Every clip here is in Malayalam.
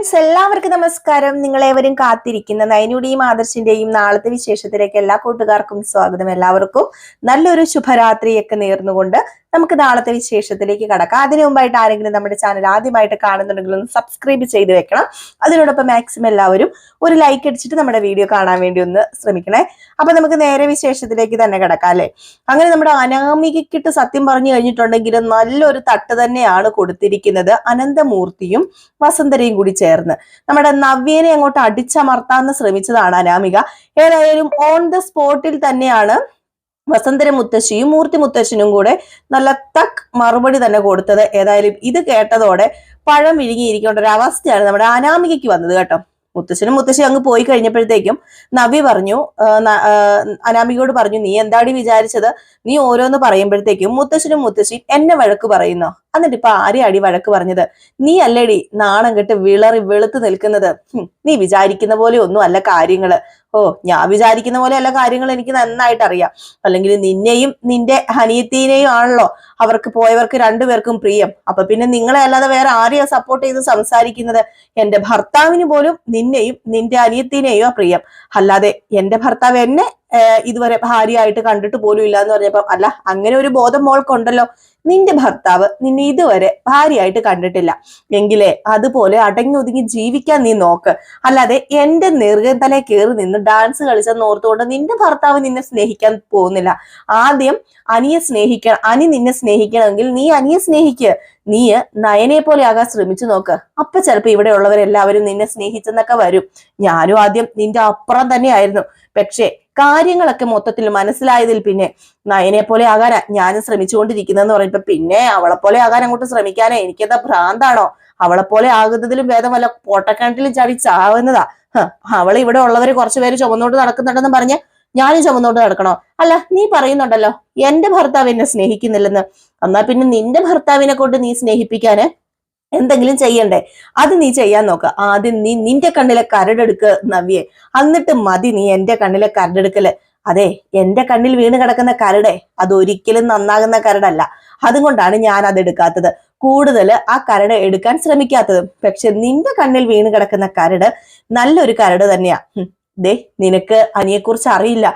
ഫ്രണ്ട്സ് എല്ലാവർക്കും നമസ്കാരം. നിങ്ങളേവരും കാത്തിരിക്കുന്ന നയനുടെയും ആദർശിന്റെയും നാളത്തെ വിശേഷത്തിലേക്ക് എല്ലാ കൂട്ടുകാർക്കും സ്വാഗതം എല്ലാവർക്കും. നല്ലൊരു ശുഭരാത്രിയൊക്കെ നേർന്നുകൊണ്ട് നമുക്ക് നാളത്തെ വിശേഷത്തിലേക്ക് കടക്കാം. അതിനു മുമ്പായിട്ട് ആരെങ്കിലും നമ്മുടെ ചാനൽ ആദ്യമായിട്ട് കാണുന്നുണ്ടെങ്കിൽ ഒന്ന് സബ്സ്ക്രൈബ് ചെയ്ത് വെക്കണം. അതിനോടൊപ്പം മാക്സിമം എല്ലാവരും ഒരു ലൈക്ക് അടിച്ചിട്ട് നമ്മുടെ വീഡിയോ കാണാൻ വേണ്ടി ഒന്ന് ശ്രമിക്കണേ. അപ്പൊ നമുക്ക് നേരെ വിശേഷത്തിലേക്ക് തന്നെ കിടക്കാം അല്ലെ? അങ്ങനെ നമ്മുടെ അനാമികക്കിട്ട് സത്യം പറഞ്ഞു കഴിഞ്ഞിട്ടുണ്ടെങ്കിൽ നല്ലൊരു തട്ട് തന്നെയാണ് കൊടുത്തിരിക്കുന്നത്. അനന്തമൂർത്തിയും വസന്തരയും കൂടി നമ്മുടെ നവ്യനെ അങ്ങോട്ട് അടിച്ചമർത്താന്ന് ശ്രമിച്ചതാണ് അനാമിക. ഏതായാലും ഓൺ ദ സ്പോട്ടിൽ തന്നെയാണ് വസന്തര മുത്തശ്ശിയും മൂർത്തി മുത്തശ്ശനും കൂടെ നല്ല തക് മറുപടി തന്നെ കൊടുത്തത്. ഏതായാലും ഇത് കേട്ടതോടെ പഴം വിഴുങ്ങിയിരിക്കേണ്ട ഒരു അവസ്ഥയാണ് നമ്മുടെ അനാമികയ്ക്ക് വന്നത് കേട്ടോ. മുത്തശ്ശനും മുത്തശ്ശി അങ്ങ് പോയി കഴിഞ്ഞപ്പോഴത്തേക്കും നവി പറഞ്ഞു അനാമികയോട് പറഞ്ഞു നീ എന്താടി വിചാരിച്ചത്? നീ ഓരോന്ന് പറയുമ്പോഴത്തേക്കും മുത്തശ്ശനും മുത്തശ്ശിയും എന്നെ വഴക്ക് പറയുന്നോ? എന്നിട്ട് ഇപ്പൊ ആരെയും അടി വഴക്ക് പറഞ്ഞത്? നീ അല്ലേടി നാണം കെട്ട് വിളറി വെളുത്ത് നിൽക്കുന്നത്. നീ വിചാരിക്കുന്ന പോലെ ഒന്നും അല്ല കാര്യങ്ങൾ. ഓ ഞാൻ വിചാരിക്കുന്ന പോലെ അല്ല കാര്യങ്ങൾ എനിക്ക് നന്നായിട്ട് അറിയാം അല്ലെങ്കിൽ നിന്നെയും നിന്റെ ഹനിയത്തീനെയും ആണല്ലോ അവർക്ക് പോയവർക്ക് രണ്ടുപേർക്കും പ്രിയം. അപ്പൊ പിന്നെ നിങ്ങളെ അല്ലാതെ വേറെ ആരെയാ സപ്പോർട്ട് ചെയ്ത് സംസാരിക്കുന്നത്? എന്റെ ഭർത്താവിന് പോലും നിന്നെയും നിന്റെ അനിയത്തിനെയോ പ്രിയം. അല്ലാതെ എന്റെ ഭർത്താവ് എന്നെ ഇതുവരെ ഭാര്യയായിട്ട് കണ്ടിട്ട് പോലും ഇല്ല എന്ന് പറഞ്ഞപ്പം അല്ല അങ്ങനെ ഒരു ബോധം മോൾക്കുണ്ടല്ലോ. നിന്റെ ഭർത്താവ് നിന്നെ ഇതുവരെ ഭാര്യയായിട്ട് കണ്ടിട്ടില്ല. എങ്കിലേ അതുപോലെ അടങ്ങി ഒതുങ്ങി ജീവിക്കാൻ നീ നോക്ക്. അല്ലാതെ എന്റെ നെറുകത്തലെ കയറി നിന്ന് ഡാൻസ് കളിച്ചെന്ന് ഓർത്തുകൊണ്ട് നിന്റെ ഭർത്താവ് നിന്നെ സ്നേഹിക്കാൻ പോകുന്നില്ല. ആദ്യം അനിയെ സ്നേഹിക്കണം അനി നിന്നെ സ്നേഹിക്കണമെങ്കിൽ നീ അനിയെ സ്നേഹിക്ക്. നീ നയനെ പോലെ ആകാൻ ശ്രമിച്ചു നോക്ക്. അപ്പൊ ചിലപ്പോ ഇവിടെ ഉള്ളവരെല്ലാവരും നിന്നെ സ്നേഹിച്ചെന്നൊക്കെ വരും. ഞാനും ആദ്യം നിന്റെ അപ്പുറം തന്നെയായിരുന്നു. പക്ഷേ കാര്യങ്ങളൊക്കെ മൊത്തത്തിൽ മനസ്സിലായതിൽ പിന്നെ നയനെ പോലെ ആകാനാ ഞാനും ശ്രമിച്ചുകൊണ്ടിരിക്കുന്നതെന്ന് പറയുമ്പോ പിന്നെ അവളെ പോലെ ആകാൻ അങ്ങോട്ട് ശ്രമിക്കാനേ എനിക്കെന്താ ഭ്രാന്താണോ? അവളെ പോലെ ആകുന്നതിലും ഭേദം വല്ല പൊട്ടക്കിണറ്റിലും ചാടി ചാവുന്നതാ അവൾ ഇവിടെ ഉള്ളവര് കുറച്ചുപേര് ചുമന്നോട്ട് നടക്കുന്നുണ്ടെന്ന് പറഞ്ഞ് ഞാനും ചുമന്നോട്ട് നടക്കണോ? അല്ല നീ പറയുന്നുണ്ടല്ലോ എന്റെ ഭർത്താവ് എന്നെ സ്നേഹിക്കുന്നില്ലെന്ന്. എന്നാ പിന്നെ നിന്റെ ഭർത്താവിനെ കൊണ്ട് നീ സ്നേഹിപ്പിക്കാന് എന്തെങ്കിലും ചെയ്യണ്ടേ? അത് നീ ചെയ്യാൻ നോക്ക. ആദ്യം നീ നിന്റെ കണ്ണിലെ കരടെടുക്ക് നവ്യേ. എന്നിട്ട് മതി നീ എന്റെ കണ്ണിലെ കരടെടുക്കൽ. അതെ എന്റെ കണ്ണിൽ വീണ് കിടക്കുന്ന കരടെ അത് ഒരിക്കലും നന്നാകുന്ന കരടല്ല. അതുകൊണ്ടാണ് ഞാൻ അത് എടുക്കാത്തത്. കൂടുതൽ ആ കരട് എടുക്കാൻ ശ്രമിക്കാത്തത്. പക്ഷെ നിന്റെ കണ്ണിൽ വീണ് കിടക്കുന്ന കരട് നല്ലൊരു കരട് തന്നെയാ. ദേ നിനക്ക് അനിയെക്കുറിച്ച് അറിയില്ല.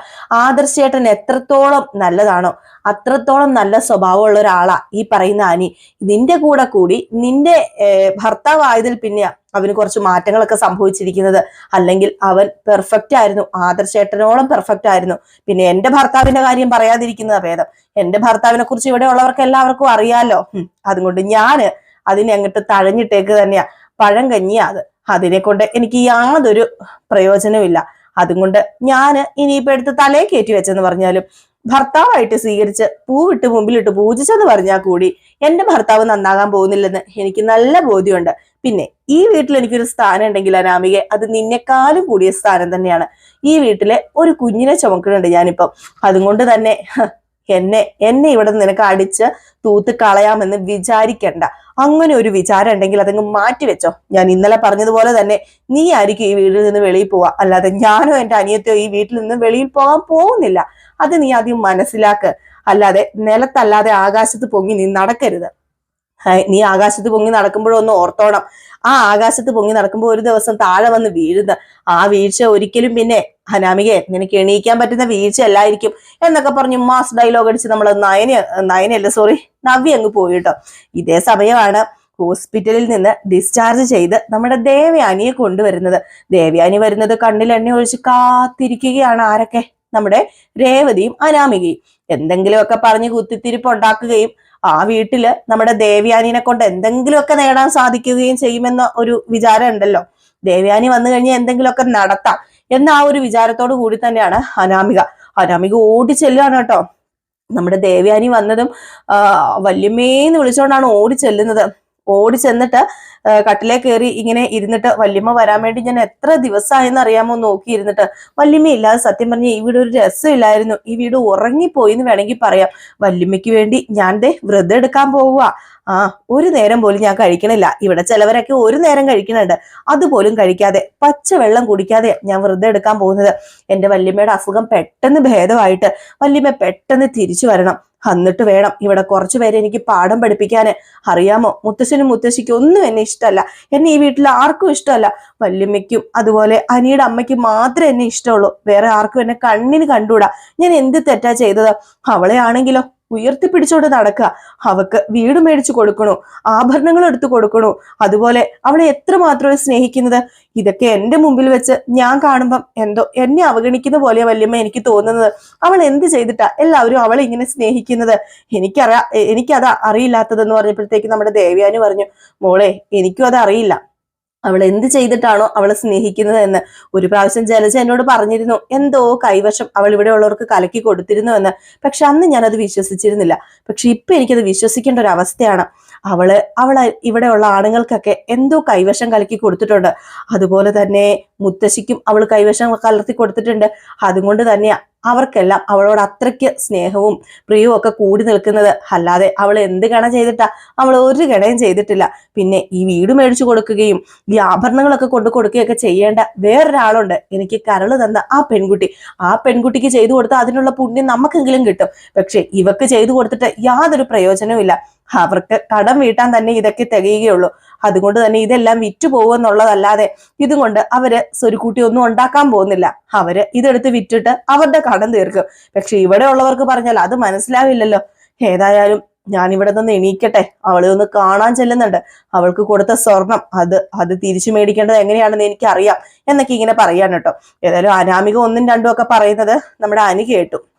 ആദർശേട്ടൻ എത്രത്തോളം നല്ലതാണോ അത്രത്തോളം നല്ല സ്വഭാവമുള്ള ഒരാളാ ഈ പറയുന്ന അനി. നിന്റെ കൂടെ കൂടി നിന്റെ ഭർത്താവായതിൽ പിന്നെ അവന് കുറച്ച് മാറ്റങ്ങളൊക്കെ സംഭവിച്ചിരിക്കുന്നത്. അല്ലെങ്കിൽ അവൻ പെർഫെക്റ്റ് ആയിരുന്നു ആദർശേട്ടനോളം പെർഫെക്റ്റ് ആയിരുന്നു. പിന്നെ എന്റെ ഭർത്താവിന്റെ കാര്യം പറയാതിരിക്കുന്നതാ ഭേദം. എന്റെ ഭർത്താവിനെ കുറിച്ച് ഇവിടെ ഉള്ളവർക്ക് എല്ലാവർക്കും അറിയാലോ അതുകൊണ്ട് ഞാൻ അതിനെ അങ്ങോട്ട് തഴഞ്ഞിട്ടേക്ക് തന്നെയാ. പഴം അത് അതിനെ കൊണ്ട് എനിക്ക് യാതൊരു പ്രയോജനമില്ല അതുകൊണ്ട് ഞാൻ ഇനിയിപ്പോ എടുത്ത് തലേ കയറ്റി വെച്ചെന്ന് പറഞ്ഞാലും ഭർത്താവായിട്ട് സ്വീകരിച്ച് പൂവിട്ട് മുമ്പിലിട്ട് പൂജിച്ചെന്ന് പറഞ്ഞാൽ കൂടി എന്റെ ഭർത്താവ് നന്നാകാൻ പോകുന്നില്ലെന്ന് എനിക്ക് നല്ല ബോധ്യമുണ്ട്. പിന്നെ ഈ വീട്ടിൽ എനിക്കൊരു സ്ഥാനം ഉണ്ടെങ്കിൽ അനാമികെ അത് നിന്നെക്കാളും കൂടിയ സ്ഥാനം തന്നെയാണ്. ഈ വീട്ടിലെ ഒരു കുഞ്ഞിനെ ചുമക്കുന്നുണ്ട് ഞാനിപ്പം. അതുകൊണ്ട് തന്നെ എന്നെ എന്നെ ഇവിടെ നിനക്ക് അടിച്ച് തൂത്ത് കളയാമെന്ന് വിചാരിക്കണ്ട. അങ്ങനെ ഒരു വിചാരം ഉണ്ടെങ്കിൽ അതങ്ങ് മാറ്റി വെച്ചോ. ഞാൻ ഇന്നലെ പറഞ്ഞതുപോലെ തന്നെ നീ ആയിരിക്കും ഈ വീട്ടിൽ നിന്ന് വെളിയിൽ പോവാ അല്ലാതെ ഞാനോ എന്റെ അനിയത്തെയോ ഈ വീട്ടിൽ നിന്ന് വെളിയിൽ പോകാൻ പോകുന്നില്ല. അത് നീ ആദ്യം മനസ്സിലാക്ക്. അല്ലാതെ നിലത്തല്ലാതെ ആകാശത്ത് പൊങ്ങി നീ നടക്കരുത്. നീ ആകാശത്ത് പൊങ്ങി നടക്കുമ്പോഴൊന്ന് ഓർത്തോണം. ആ ആകാശത്ത് പൊങ്ങി നടക്കുമ്പോൾ ഒരു ദിവസം താഴെ വന്ന് വീഴുന്ന ആ വീഴ്ച ഒരിക്കലും പിന്നെ അനാമികയെ നിനക്ക് എണീക്കാൻ പറ്റുന്ന വീഴ്ച അല്ലായിരിക്കും എന്നൊക്കെ പറഞ്ഞ് മാസ് ഡയലോഗ് അടിച്ച് നമ്മൾ നയന നയനല്ല സോറി നവ്യ അങ്ങ് പോയിട്ടോ ഇതേ സമയമാണ് ഹോസ്പിറ്റലിൽ നിന്ന് ഡിസ്ചാർജ് ചെയ്ത് നമ്മുടെ ദേവയാനിയെ കൊണ്ടുവരുന്നത്. ദേവയാനി വരുന്നത് കണ്ണിൽ എണ്ണ ഒഴിച്ച് കാത്തിരിക്കുകയാണ് ആരൊക്കെ? നമ്മുടെ രേവതിയും അനാമികയും. എന്തെങ്കിലുമൊക്കെ പറഞ്ഞ് കുത്തിത്തിരിപ്പ് ഉണ്ടാക്കുകയും ആ വീട്ടിൽ നമ്മുടെ ദേവ്യാനിനെ കൊണ്ട് എന്തെങ്കിലുമൊക്കെ നേടാൻ സാധിക്കുകയും ചെയ്യുമെന്ന ഒരു വിചാരം ഉണ്ടല്ലോ. ദേവ്യാനി വന്നു കഴിഞ്ഞാൽ എന്തെങ്കിലുമൊക്കെ നടത്താം എന്ന ആ ഒരു വിചാരത്തോടു കൂടി തന്നെയാണ് അനാമിക. അനാമിക ഓടി ചെല്ലുകയാണ് കേട്ടോ. നമ്മുടെ ദേവ്യാനി വന്നതും വല്യമ്മേന്ന് വിളിച്ചുകൊണ്ടാണ് ഓടി ചെല്ലുന്നത്. ഓടി ചെന്നിട്ട് കട്ടിലെ കയറി ഇങ്ങനെ ഇരുന്നിട്ട് വല്യമ്മ വരാൻ വേണ്ടി ഞാൻ എത്ര ദിവസമായെന്ന് അറിയാമോ നോക്കി ഇരുന്നിട്ട്. വല്യമ്മ ഇല്ലാതെ സത്യം പറഞ്ഞ ഈ വീട് ഒരു രസമില്ലായിരുന്നു. ഈ വീട് ഉറങ്ങിപ്പോയി എന്ന് വേണമെങ്കിൽ പറയാം. വല്യമ്മയ്ക്ക് വേണ്ടി ഞാൻ ദേ വ്രതം എടുക്കാൻ പോവുക ആ ഒരു നേരം പോലും ഞാൻ കഴിക്കണില്ല. ഇവിടെ ചിലവരൊക്കെ ഒരു നേരം കഴിക്കുന്നുണ്ട്. അതുപോലും കഴിക്കാതെ പച്ചവെള്ളം കുടിക്കാതെ ഞാൻ വെറുതെ എടുക്കാൻ പോകുന്നത്. എന്റെ വല്യമ്മയുടെ അസുഖം പെട്ടെന്ന് ഭേദമായിട്ട് വല്യമ്മ പെട്ടെന്ന് തിരിച്ചു വരണം. എന്നിട്ട് വേണം ഇവിടെ കുറച്ചു പേരെ എനിക്ക് പാഠം പഠിപ്പിക്കാന് അറിയാമോ? മുത്തശ്ശനും മുത്തശ്ശിക്കും ഒന്നും എന്നെ ഇഷ്ടമല്ല. എന്നെ ഈ വീട്ടിൽ ആർക്കും ഇഷ്ടമല്ല. വല്യമ്മയ്ക്കും അതുപോലെ അനിയുടെ അമ്മയ്ക്ക് മാത്രമേ എന്നെ ഇഷ്ടമുള്ളൂ. വേറെ ആർക്കും എന്നെ കണ്ണിന് കണ്ടുകൂടാ. ഞാൻ എന്ത് തെറ്റാ ചെയ്തത്? അവളെ ആണെങ്കിലോ ഉയർത്തിപ്പിടിച്ചോണ്ട് നടക്കുക. അവക്ക് വീട് മേടിച്ചു കൊടുക്കണു? ആഭരണങ്ങൾ എടുത്തു കൊടുക്കണു? അതുപോലെ അവളെ എത്രമാത്രമേ സ്നേഹിക്കുന്നത്? ഇതൊക്കെ എന്റെ മുമ്പിൽ വെച്ച് ഞാൻ കാണുമ്പം എന്തോ എന്നെ അവഗണിക്കുന്ന പോലെ വല്യമ്മ എനിക്ക് തോന്നുന്നത്. അവൾ എന്ത് ചെയ്തിട്ടാ എല്ലാവരും അവളെ ഇങ്ങനെ സ്നേഹിക്കുന്നത്? എനിക്കറിയാ എനിക്കത് അറിയില്ലാത്തതെന്ന് പറഞ്ഞപ്പോഴത്തേക്ക് നമ്മുടെ ദേവ്യാനി പറഞ്ഞു മോളെ എനിക്കും അത് അറിയില്ല അവൾ എന്ത് ചെയ്തിട്ടാണോ അവളെ സ്നേഹിക്കുന്നത് എന്ന് ഒരു പ്രാവശ്യം ജലജ എന്നോട് പറഞ്ഞിരുന്നു എന്തോ കൈവശം അവൾ ഇവിടെ ഉള്ളവർക്ക് കലക്കി കൊടുത്തിരുന്നു എന്ന് പക്ഷെ അന്ന് ഞാനത് വിശ്വസിച്ചിരുന്നില്ല. പക്ഷെ ഇപ്പൊ എനിക്കത് വിശ്വസിക്കേണ്ട ഒരു അവസ്ഥയാണ്. അവൾ അവളെ ഇവിടെയുള്ള ആണുങ്ങൾക്കൊക്കെ എന്തോ കൈവശം കലക്കി കൊടുത്തിട്ടുണ്ട്. അതുപോലെ തന്നെ മുത്തശ്ശിക്കും അവൾ കൈവശം കലർത്തി കൊടുത്തിട്ടുണ്ട്. അതുകൊണ്ട് തന്നെയാ അവർക്കെല്ലാം അവളോട് അത്രയ്ക്ക് സ്നേഹവും പ്രിയവും ഒക്കെ കൂടി നിൽക്കുന്നത്. അല്ലാതെ അവൾ എന്ത് ഗണ ചെയ്തിട്ടാ? അവൾ ഒരു ഗണയും ചെയ്തിട്ടില്ല. പിന്നെ ഈ വീട് മേടിച്ചു കൊടുക്കുകയും ഈ ആഭരണങ്ങളൊക്കെ കൊണ്ടു കൊടുക്കുകയൊക്കെ ചെയ്യേണ്ട വേറൊരാളുണ്ട്. എനിക്ക് കരൾ തന്ന ആ പെൺകുട്ടി. ആ പെൺകുട്ടിക്ക് ചെയ്തു കൊടുത്താൽ അതിനുള്ള പുണ്യം നമുക്കെങ്കിലും കിട്ടും. പക്ഷെ ഇവക്ക് ചെയ്തു കൊടുത്തിട്ട് യാതൊരു പ്രയോജനവും അവർക്ക് കടം വീട്ടാൻ തന്നെ ഇതൊക്കെ തികയുകയുള്ളൂ. അതുകൊണ്ട് തന്നെ ഇതെല്ലാം വിറ്റു പോകുമെന്നുള്ളതല്ലാതെ ഇതും കൊണ്ട് അവർ സ്വരുക്കൂട്ടി ഒന്നും ഉണ്ടാക്കാൻ പോകുന്നില്ല. അവർ ഇതെടുത്ത് വിറ്റിട്ട് അവരുടെ കടം തീർക്കും. പക്ഷെ ഇവിടെ ഉള്ളവർക്ക് പറഞ്ഞാൽ അത് മനസ്സിലാവില്ലല്ലോ. ഏതായാലും ഞാൻ ഇവിടെ നിന്ന് എണീക്കട്ടെ. അവളെ ഒന്ന് കാണാൻ ചെല്ലുന്നുണ്ട്. അവൾക്ക് കൊടുത്ത സ്വർണം അത് അത് തിരിച്ചു മേടിക്കേണ്ടത് എങ്ങനെയാണെന്ന് എനിക്കറിയാം. എന്നൊക്കെ ഇങ്ങനെ പറയാൻ കേട്ടോ. ഏതായാലും അനാമിക ഒന്നും രണ്ടും ഒക്കെ പറയുന്നത് നമ്മുടെ അനു കേട്ടു.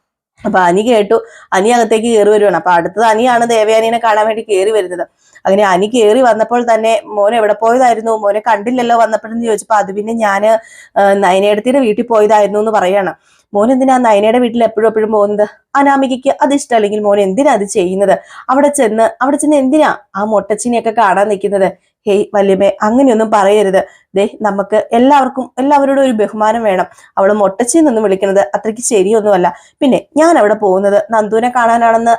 അപ്പൊ അനി കേട്ടു അനി അകത്തേക്ക് കയറി വരുവാണ്. അപ്പൊ അടുത്തത് അനിയാണ് ദേവയാനിനെ കാണാൻ വേണ്ടി കയറി വരുന്നത്. അങ്ങനെ അനി കയറി വന്നപ്പോൾ തന്നെ മോനെ എവിടെ പോയതായിരുന്നു? മോനെ കണ്ടില്ലല്ലോ വന്നപ്പോഴെന്ന് ചോദിച്ചപ്പോ അത് പിന്നെ ഞാൻ നയനേടത്തിന്റെ വീട്ടിൽ പോയതായിരുന്നു എന്ന് പറയാണ്. മോൻ എന്തിനാ നയനയുടെ വീട്ടിൽ എപ്പോഴും എപ്പോഴും പോകുന്നത്? അനാമികയ്ക്ക് അത് ഇഷ്ടമല്ലെങ്കിൽ മോൻ എന്തിനാ അത് ചെയ്യുന്നത്? അവിടെ ചെന്ന് അവിടെ ചെന്ന് എന്തിനാ ആ മൊട്ടച്ചിനെയൊക്കെ കാണാൻ നിൽക്കുന്നത്? ഹേയ് വല്യമ്മേ അങ്ങനെയൊന്നും പറയരുത്. ദേ നമുക്ക് എല്ലാവർക്കും എല്ലാവരോടും ഒരു ബഹുമാനം വേണം. അവൾ മൊട്ടച്ചി നിന്ന് വിളിക്കുന്നത് അത്രയ്ക്ക് ശരിയൊന്നുമല്ല. പിന്നെ ഞാൻ അവിടെ പോകുന്നത് നന്ദുവിനെ കാണാനാണെന്ന്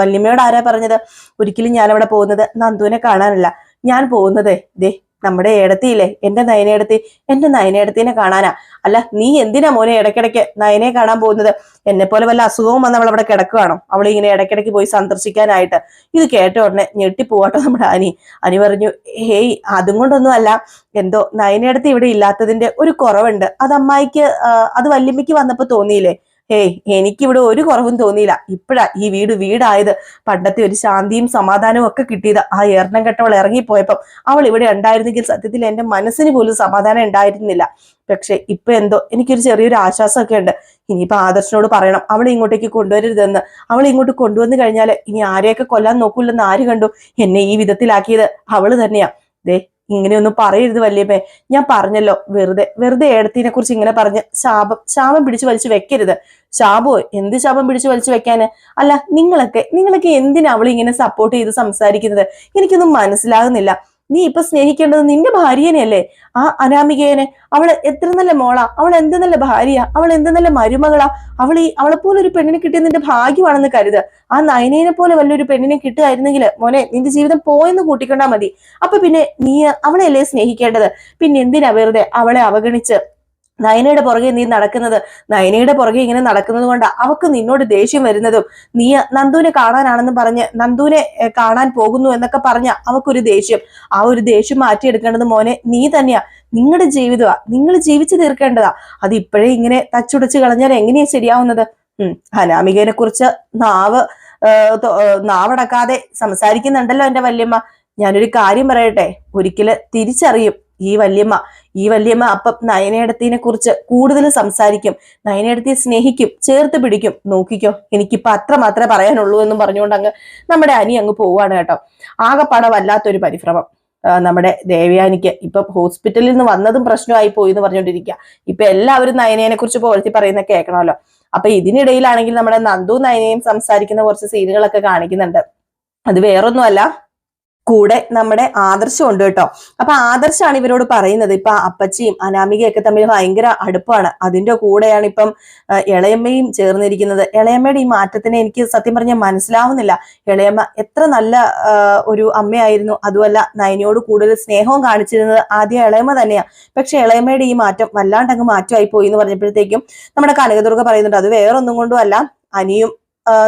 വല്യമ്മയോട് ആരാ പറഞ്ഞത്? ഒരിക്കലും ഞാൻ അവിടെ പോകുന്നത് നന്ദുവിനെ കാണാനല്ല. ഞാൻ പോകുന്നത് ദേ നമ്മുടെ ഏടത്തിയില്ലേ? എന്റെ നയനേടത്തി എന്റെ നയനേടത്തിനെ കാണാനാ. അല്ല നീ എന്തിനാ മോനെ ഇടയ്ക്കിടയ്ക്ക് നയനെ കാണാൻ പോകുന്നത്? എന്നെ പോലെ വല്ല അസുഖവും വന്ന് അവിടെ കിടക്കുകയാണോ അവൾ ഇങ്ങനെ ഇടയ്ക്കിടയ്ക്ക് പോയി സന്ദർശിക്കാനായിട്ട്. ഇത് കേട്ട ഉടനെ ഞെട്ടിപ്പോവാട്ടോ നമ്മുടെ അനി. അനി പറഞ്ഞു ഹേയ് അതും കൊണ്ടൊന്നും അല്ല. എന്തോ നയനേടത്തി ഇവിടെ ഇല്ലാത്തതിന്റെ ഒരു കുറവുണ്ട്. അത് അമ്മായിക്ക് അത് വല്യമ്മയ്ക്ക് വന്നപ്പോ തോന്നിയില്ലേ? ഏയ് എനിക്കിവിടെ ഒരു കുറവും തോന്നിയില്ല. ഇപ്പോഴാ ഈ വീട് വീടായത്. പണ്ടത്തെ ഒരു ശാന്തിയും സമാധാനവും ഒക്കെ കിട്ടിയത് ആ എറണം കെട്ടവൾ ഇറങ്ങിപ്പോയപ്പം. അവൾ ഇവിടെ ഉണ്ടായിരുന്നെങ്കിൽ സത്യത്തിൽ എന്റെ മനസ്സിന് പോലും സമാധാനം ഉണ്ടായിരുന്നില്ല. പക്ഷെ ഇപ്പൊ എന്തോ എനിക്കൊരു ചെറിയൊരു ആശ്വാസമൊക്കെ ഉണ്ട്. ഇനിയിപ്പോ ആദർശനോട് പറയണം. അവളെ ഇങ്ങോട്ടേക്ക് കൊണ്ടുവരരുതെന്ന്. അവളെ ഇങ്ങോട്ട് കൊണ്ടുവന്നു കഴിഞ്ഞാൽ ഇനി ആരെയൊക്കെ കൊല്ലാൻ നോക്കൂലെന്ന് ആര് കണ്ടു? എന്നെ ഈ വിധത്തിലാക്കിയത് അവൾ തന്നെയാ. ദേ ഇങ്ങനെയൊന്നും പറയരുത് വല്യമ്മേ. ഞാൻ പറഞ്ഞല്ലോ വെറുതെ വെറുതെ ഏടത്തിനെ കുറിച്ച് ഇങ്ങനെ പറഞ്ഞ് ശാപം ശാപം പിടിച്ചു വലിച്ചു വെക്കരുത്. ശാപോ എന്ത് ശാപം പിടിച്ചു വലിച്ചു വെക്കാന്? അല്ല നിങ്ങളൊക്കെ നിങ്ങളൊക്കെ എന്തിനാ അവൾ ഇങ്ങനെ സപ്പോർട്ട് ചെയ്ത് സംസാരിക്കുന്നത്? എനിക്കൊന്നും മനസ്സിലാകുന്നില്ല. നീ ഇപ്പൊ സ്നേഹിക്കേണ്ടത് നിന്റെ ഭാര്യനെയല്ലേ? ആ അനാമികേനെ അവൾ എത്ര നല്ല മോളാ അവൾ എന്ത് നല്ല ഭാര്യ അവൾ എന്ത് നല്ല മരുമകളാ. അവൾ ഈ അവളെ പോലെ ഒരു പെണ്ണിനെ കിട്ടിയ നിന്റെ ഭാഗ്യമാണെന്ന് കരുത്. ആ നയനേനെ പോലെ വല്ലൊരു പെണ്ണിനെ കിട്ടുമായിരുന്നെങ്കിൽ മോനെ നിന്റെ ജീവിതം പോയെന്ന് കൂട്ടിക്കൊണ്ടാ മതി. അപ്പൊ പിന്നെ നീ അവളെയല്ലേ സ്നേഹിക്കേണ്ടത്? പിന്നെ എന്തിനാ വെറുതെ അവളെ അവഗണിച്ച് നയനയുടെ പുറകെ നീ നടക്കുന്നത്. നയനയുടെ പുറകെ ഇങ്ങനെ നടക്കുന്നത് കൊണ്ട് അവക്ക് നിന്നോട് ദേഷ്യം വരുന്നതും. നീ നന്ദുവിനെ കാണാനാണെന്ന് പറഞ്ഞ് നന്ദുവിനെ കാണാൻ പോകുന്നു എന്നൊക്കെ പറഞ്ഞ അവക്കൊരു ദേഷ്യം. ആ ഒരു ദേഷ്യം മാറ്റിയെടുക്കേണ്ടത് മോനെ നീ തന്നെയാ. നിങ്ങളുടെ ജീവിതമാ നിങ്ങൾ ജീവിച്ചു തീർക്കേണ്ടതാ. അത് ഇപ്പോഴേ ഇങ്ങനെ തച്ചുടച്ച് കളഞ്ഞാൽ എങ്ങനെയാ ശരിയാവുന്നത്? ഉം. അനാമികനെ കുറിച്ച് നാവ് നാവടക്കാതെ സംസാരിക്കുന്നുണ്ടല്ലോ എന്റെ വല്യമ്മ. ഞാനൊരു കാര്യം പറയട്ടെ. ഒരിക്കൽ തിരിച്ചറിയും. ഈ വല്യമ്മ ഈ വല്യമ്മ അപ്പം നയനേടത്തിനെ കുറിച്ച് കൂടുതൽ സംസാരിക്കും നയനേടത്തിയെ സ്നേഹിക്കും ചേർത്ത് പിടിക്കും. നോക്കിക്കോ എനിക്കിപ്പോ അത്ര മാത്രമേ പറയാനുള്ളൂ എന്നും പറഞ്ഞുകൊണ്ട് അങ്ങ് നമ്മുടെ അനി അങ്ങ് പോവാണ് കേട്ടോ. ആകെപ്പാടെ വല്ലാത്തൊരു പരിഭ്രമം. നമ്മുടെ ദേവയാനിക്ക് ഇപ്പം ഹോസ്പിറ്റലിൽ നിന്ന് വന്നതും പ്രശ്നമായി പോയി എന്ന് പറഞ്ഞുകൊണ്ടിരിക്കുക. ഇപ്പൊ എല്ലാവരും നയനേനെ കുറിച്ച് പുകഴ്ത്തി പറയുന്ന കേൾക്കണമല്ലോ. അപ്പൊ ഇതിനിടയിലാണെങ്കിൽ നമ്മുടെ നന്ദു നയനയും സംസാരിക്കുന്ന കുറച്ച് സീനുകളൊക്കെ കാണിക്കുന്നുണ്ട്. അത് വേറൊന്നുമല്ല കൂടെ നമ്മുടെ ആദർശം ഉണ്ട് കേട്ടോ. അപ്പൊ ആദർശാണ് ഇവരോട് പറയുന്നത്. ഇപ്പൊ അപ്പച്ചിയും അനാമികയൊക്കെ തമ്മിൽ ഭയങ്കര അടുപ്പാണ്. അതിന്റെ കൂടെയാണ് ഇപ്പം ഇളയമ്മയും ചേർന്നിരിക്കുന്നത്. ഇളയമ്മയുടെ ഈ മാറ്റത്തിനെ എനിക്ക് സത്യം പറഞ്ഞാൽ മനസ്സിലാവുന്നില്ല. ഇളയമ്മ എത്ര നല്ല ഒരു അമ്മയായിരുന്നു. അതുമല്ല നയനയോട് കൂടുതൽ സ്നേഹവും കാണിച്ചിരുന്നത് ആദ്യം ഇളയമ്മ തന്നെയാണ് പക്ഷെ ഇളയമ്മയുടെ ഈ മാറ്റം വല്ലാണ്ടങ്ങ് മാറ്റമായി പോയി എന്ന് പറഞ്ഞപ്പോഴത്തേക്കും നമ്മുടെ കനകദുർഗ പറയുന്നുണ്ട് അത് വേറൊന്നും കൊണ്ടുമല്ല. അനിയും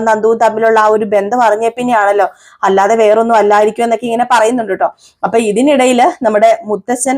നന്ദുവും തമ്മിലുള്ള ആ ഒരു ബന്ധം അറിഞ്ഞ പിന്നെയാണല്ലോ. അല്ലാതെ വേറൊന്നും അല്ലായിരിക്കും എന്നൊക്കെ ഇങ്ങനെ പറയുന്നുണ്ട് കേട്ടോ അപ്പൊ ഇതിനിടയിൽ നമ്മുടെ മുത്തച്ഛൻ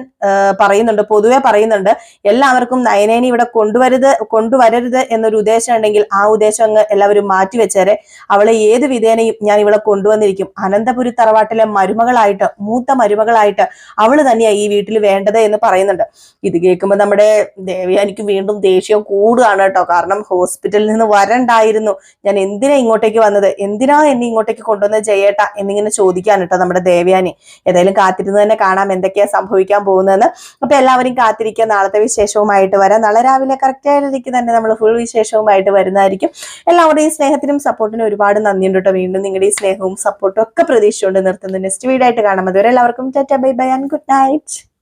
പറയുന്നുണ്ട് പൊതുവെ പറയുന്നുണ്ട് എല്ലാവർക്കും നയനേനി ഇവിടെ കൊണ്ടുവരുത് കൊണ്ടുവരരുത് എന്നൊരു ഉദ്ദേശം ഉണ്ടെങ്കിൽ ആ ഉദ്ദേശം അങ്ങ് എല്ലാവരും മാറ്റിവെച്ചേരെ അവളെ ഏത് വിധേനയും ഞാൻ ഇവിടെ കൊണ്ടുവന്നിരിക്കും. അനന്തപുരി തറവാട്ടിലെ മരുമകളായിട്ട് മൂത്ത മരുമകളായിട്ട് അവൾ തന്നെയാ ഈ വീട്ടിൽ വേണ്ടത് എന്ന് പറയുന്നുണ്ട്. ഇത് കേൾക്കുമ്പോൾ നമ്മുടെ ദേവയാനിക്ക് വീണ്ടും ദേഷ്യം കൂടുകയാണ് കേട്ടോ കാരണം ഹോസ്പിറ്റലിൽ നിന്ന് വരണ്ടായിരുന്നു. ഞാൻ എന്തിനാ ഇങ്ങോട്ടേക്ക് വന്നത്? എന്തിനാ എന്നെ ഇങ്ങോട്ടേക്ക് കൊണ്ടുവന്ന ജയേട്ട എന്നിങ്ങനെ ചോദിക്കാൻ കേട്ടോ നമ്മുടെ ദേവയാനി. ഏതായാലും കാത്തിരുന്ന് തന്നെ കാണാം എന്തൊക്കെയാ സംഭവിക്കാൻ പോകുന്നതെന്ന്. അപ്പൊ എല്ലാവരും കാത്തിരിക്കുക. നാളത്തെ വിശേഷവുമായിട്ട് വരാം. നാളെ രാവിലെ കറക്റ്റ് ആയിട്ട് തന്നെ നമ്മൾ ഫുൾ വിശേഷവുമായിട്ട് വരുന്നതായിരിക്കും. എല്ലാവരുടെയും സ്നേഹത്തിനും സപ്പോർട്ടിനും ഒരുപാട് നന്ദിയുണ്ട് കേട്ടോ. വീണ്ടും നിങ്ങളുടെ ഈ സ്നേഹവും സപ്പോർട്ടും ഒക്കെ പ്രതീക്ഷിച്ചുകൊണ്ട് നിർത്തുന്നു. നെക്സ്റ്റ് വീഡിയോ ആയിട്ട് കാണാം. അതുവരെ എല്ലാവർക്കും bye bye and good night